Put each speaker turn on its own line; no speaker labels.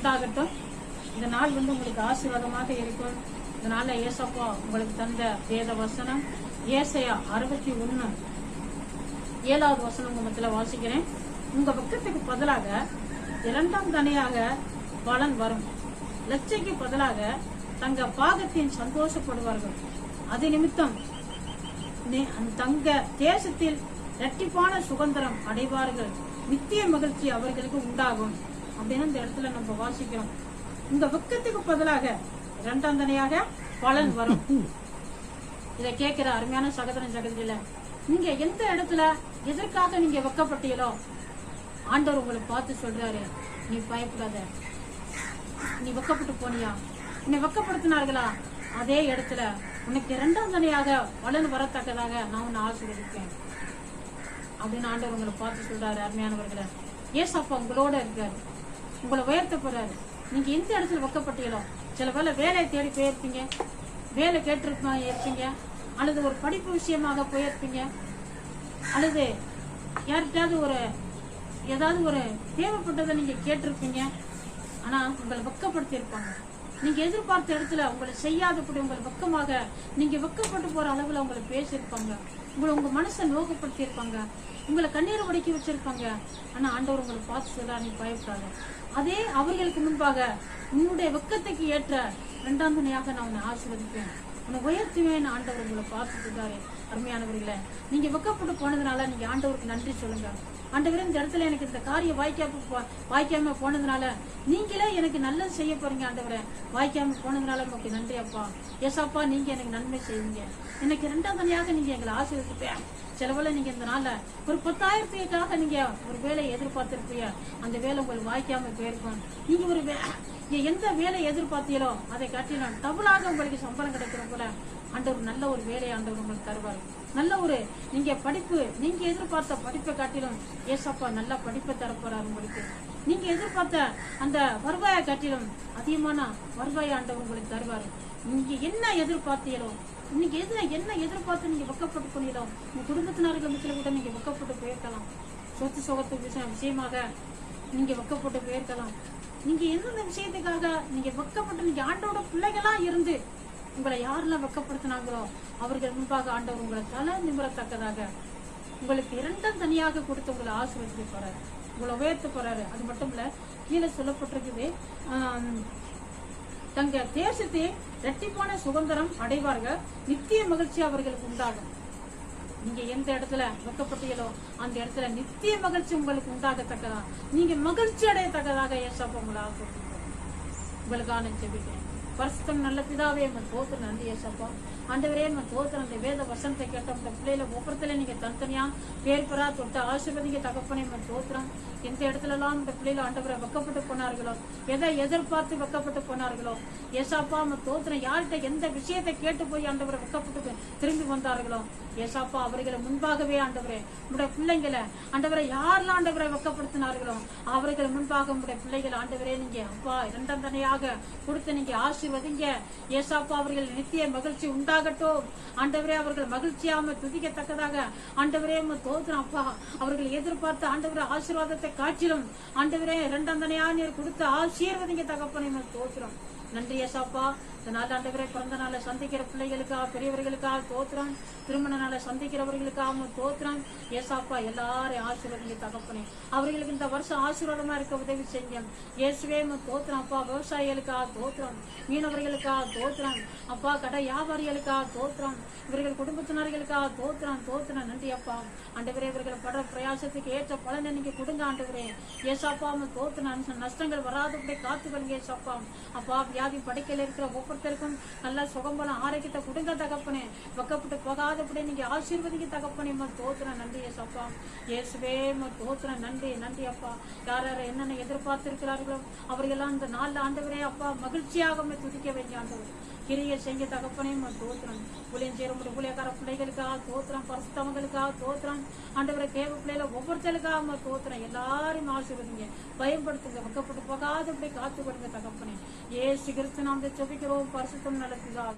உண்டாகட்டும். இந்த நாள் வந்து உங்களுக்கு ஆசீர்வாதமாக இருக்கும். இதனால நாள்ல ஏசப்பா உங்களுக்கு தந்த வேத வசனம். ஏசையா அறுபத்தி ஒண்ணு ஏழாவது வசனம் உங்க வாசிக்கிறேன். உங்க பக்கத்துக்கு பதிலாக இரண்டாம் தனியாக பலன் வரும். லட்சைக்கு பதிலாக தங்க பாகத்தின் சந்தோஷப்படுவார்கள். அது நிமித்தம் தங்க தேசத்தில் இரட்டிப்பான சுதந்திரம் அடைவார்கள். நித்திய மகிழ்ச்சி அவர்களுக்கு உண்டாகும். அப்படின்னு இந்த இடத்துல நம்ம வாசிக்கிறோம். இந்த வெக்கத்துக்கு பதிலாக இரண்டாம் தனியாக பலன் வரும். இதை கேட்கிற அருமையான சகோதரன் சகோதரியில நீங்க எந்த இடத்துல எதற்காக நீங்க வெக்கப்பட்டீங்களோ ஆண்டவர் உங்களை பார்த்து சொல்றாரு நீ பயப்படாத. நீ வெக்கப்பட்டு போனியா? உன்னை வெக்கப்படுத்தினார்களா? அதே இடத்துல உனக்கு இரண்டாம் தனியாக வளர்ந்து வரத்தக்கதாக நான் உன்னை ஆசீர்வதிப்பேன். அப்படின்னு ஆண்டவர் உங்களை பார்த்து சொல்றாரு அருமையானவர்களை. ஏசப்பா உங்களோட இருக்காரு. உங்களை உயர்த்த போறாரு. நீங்க எந்த இடத்துல வெக்கப்பட்டீங்களோ? சில வேலை வேலையை தேடி போயிருப்பீங்க. வேலை கேட்டிருப்பா இருப்பீங்க. அல்லது ஒரு படிப்பு விஷயமாக போயிருப்பீங்க. அல்லது யார்கிட்டாவது ஒரு ஏதாவது ஒரு தேவைப்பட்டதை நீங்க கேட்டிருப்பீங்க. ஆனா உங்களை வெக்கப்படுத்தியிருப்பாங்க. நீங்க எதிர்பார்த்த இடத்துல உங்களை செய்யாதபடி உங்களை வெக்கமாக நீங்க வெக்கப்பட்டு போற அளவுல உங்களை பேசியிருப்பாங்க. உங்களை உங்க மனசை நோக்கப்படுத்தி இருப்பாங்க உங்களை கண்ணீரை உடைக்கி வச்சிருப்பாங்க. ஆனா ஆண்டவர் உங்களை பார்த்து சொல்றா நீ பயப்படாத. அதே அவர்களுக்கு முன்பாக உன்னுடைய வெக்கத்துக்கு ஏற்ற இரண்டாம் துணையாக நான் உன்னை ஆசீர்வதிப்பேன். உன்னை உயர்த்துவேன். ஆண்டவர் உங்களை பார்த்து சொல்றாரு. அருமையானவர்களே நீங்க வெக்கப்பட்டு போனதுனால நீங்க ஆண்டவருக்கு நன்றி சொல்லுங்க. ஆண்டவரே இந்த இடத்துல எனக்கு இந்த காரியம் வாய்க்காம வாய்க்காம போனதுனால நீங்களே எனக்கு நல்லது செய்ய போறீங்க ஆண்டவரே. வாய்க்காம போனதுனால உங்களுக்கு நன்றி அப்பா. ஏசாப்பா நீங்க எனக்கு நன்மை செய்வீங்க. எனக்கு ரெண்டாம் தனியாக நீங்க எங்களை ஆசீர்வதிப்பேன் செலவில் நீங்க இந்த நாள்ல ஒரு பத்தாயிரத்துக்காக நீங்க ஒரு வேலையை எதிர்பார்த்திருப்பீங்க. அந்த வேலை உங்களுக்கு வாய்க்காம போயிருக்கும். நீங்க ஒரு வே- எந்த வேலை எதிர்பார்த்தீங்களோ அதை காட்டிலும் டபுளாக உங்களுக்கு சம்பளம் கிடைக்கிற போல ஆண்டவர் நல்ல ஒரு வேலையை ஆண்டவர் உங்களுக்கு தருவார். நல்ல ஒரு நீங்க படிப்பு நீங்க எதிர்பார்த்த படிப்பை காட்டிலும் ஏசப்பா நல்ல படிப்பை தரப்போறாரு உங்களுக்கு. நீங்க எதிர்பார்த்த அந்த வருவாயை காட்டிலும் அதிகமான வருவாயை ஆண்டவர் உங்களுக்கு தருவார். நீங்க என்ன எதிர்பார்த்தீங்களோ இன்னைக்கு எது என்ன எதிர்பார்த்து நீங்க வெக்கப்பட்டு போனீங்களோ உங்க குடும்பத்தினர்கள் வீட்டில் கூட நீங்க வெக்கப்பட்டு போயிருக்கலாம். சொத்து சுகத்து விஷயம் விஷயமாக நீங்க வெக்கப்பட்டு போயிருக்கலாம். நீங்க எந்தெந்த விஷயத்துக்காக நீங்க வெக்கப்பட்டு நீங்க ஆண்டோட பிள்ளைகளா இருந்து உங்களை யாரெல்லாம் வெக்கப்படுத்தினாங்களோ அவர்கள் முன்பாக ஆண்டவர் உங்களை தலை நிமிரத்தக்கதாக உங்களுக்கு இரண்டும் தனியாக கொடுத்து உங்களை ஆசீர்வதிக்க போறாரு. உங்களை உயர்த்த போறாரு. அது மட்டும் இல்ல கீழே சொல்லப்பட்டிருக்குது தங்க தேசத்தை இரட்டிப்பான சுதந்திரம் அடைவார்கள். நித்திய மகிழ்ச்சி அவர்களுக்கு உண்டாகும். நீங்க எந்த இடத்துல வெக்கப்பட்டீங்களோ அந்த இடத்துல நித்திய மகிழ்ச்சி உங்களுக்கு உண்டாகத்தக்கதா? நீங்க மகிழ்ச்சி அடையத்தக்கதாக ஏசப்ப உங்களை ஆசீர்வதிப்பார். உங்களுக்கான ஜெபிக்கிறேன். பரிசுத்தம் நல்ல பிதாவே என் தோத்து நன்றி ஏசப்பா. ஆண்டவரே என் தோத்து அந்த வேத வசனத்தை கேட்ட உங்க பிள்ளையில ஒவ்வொருத்தல நீங்க தனித்தனியா பேர் பெறா தொட்டு ஆசிர்வதிங்க தகப்பனே என் தோத்துறோம் எந்த இடத்துல எல்லாம் இந்த பிள்ளையில ஆண்டவரை வெக்கப்பட்டு போனார்களோ எதை எதிர்பார்த்து வெக்கப்பட்டு போனார்களோ ஏசாப்பா நம்ம தோத்துறோம் யார்கிட்ட எந்த விஷயத்தை கேட்டு போய் ஆண்டவரை வெக்கப்பட்டு திரும்பி வந்தார்களோ ஏசாப்பா அவர்களை முன்பாகவே ஆண்டவரே உங்களுடைய பிள்ளைங்களை ஆண்டவரை யாரெல்லாம் ஆண்டவரை வெக்கப்படுத்தினார்களோ அவர்களை முன்பாக உங்களுடைய பிள்ளைகள் ஆண்டவரே நீங்க அப்பா இரண்டாம் தனையாக கொடுத்து நீங்க ஆசீர்வதிங்க. ஏசாப்பா அவர்கள் நித்திய மகிழ்ச்சி உண்டாகட்டும். ஆண்டவரே அவர்கள் மகிழ்ச்சியாம துதிக்கத்தக்கதாக ஆண்டவரே உம்மை அப்பா. அவர்கள் எதிர்பார்த்த ஆண்டவரே ஆசீர்வாதத்தை காட்டிலும் ஆண்டவரே இரண்டாம் தனையா நீர் கொடுத்து ஆசீர்வதிங்க தகப்பனை தோற்றுறோம் நன்றி ஏசாப்பா. இந்த நாள் ஆண்டவரை பிறந்த நாளை சந்திக்கிற பிள்ளைகளுக்காக பெரியவர்களுக்காக தோத்துறான். திருமண நாளை சந்திக்கிறவர்களுக்காக தோத்துறான். ஏசாப்பா எல்லாரையும் ஆசீர்வதிங்க தகப்பனே. அவர்களுக்கு இந்த வருஷம் ஆசீர்வாதமா இருக்க உதவி செய்யும். இயேசுவே தோத்துறான்ப்பா விவசாயிகளுக்காக தோத்துறான். மீனவர்களுக்காக தோத்துறான். அப்பா கடை வியாபாரிகளுக்காக தோத்துறான். இவர்கள் குடும்பத்தினர்களுக்காக தோத்துறான். தோத்துறான். நன்றி அப்பா. ஆண்டவரே இவர்கள் படுற பிரயாசத்துக்கு ஏற்ற பலன் இன்னைக்கு கொடுங்க ஆண்டவரே. ஏசாப்பா உம்மை தோத்துறான் நஷ்டங்கள் வராதபடி காத்துக்கொள்ளுங்க ஏசாப்பா. அப்பா வியாதி படுக்கையில் இருக்கிற ஒவ்வொருத்தருக்கும் நல்ல சுகம்பலம் ஆரோக்கியத்தை கொடுங்க தகப்பனே. வெக்கப்பட்டு போகாதபடி நீங்க ஆசீர்வதிக்க தகப்பனே. உம்மை தோத்துறோம் நன்றி அப்பா இயேசுவே உம்மை தோத்துறோம் நன்றி நன்றி அப்பா. யார் யார் என்னென்ன எதிர்பார்த்து இருக்கிறார்களோ அவர்களெல்லாம் இந்த நாள்ல ஆண்டவரே அப்பா மகிழ்ச்சியாக துதிக்க வைங்க ஆண்டவர். கிரிய செஞ்ச தகப்பனே தோத்திரம். தோத்துறோம் புளியன் சேர முடியும் புளியக்கார பிள்ளைகளுக்காக தோத்திரம் பரிசுத்தவங்களுக்காக தோத்திரம். ஆண்டவரை தேவ பிள்ளைகள ஒவ்வொருத்தருக்காக தோத்திரம். தோத்துறோம் எல்லாரும் ஆசீர்வதிங்க. பயன்படுத்துங்க. வெக்கப்பட்டு போகாதபடி காத்து கொடுங்க தகப்பனே. ஏ சிகிருத்து நாம் செபிக்கிறோம் பரிசுத்தம் நடத்துதா.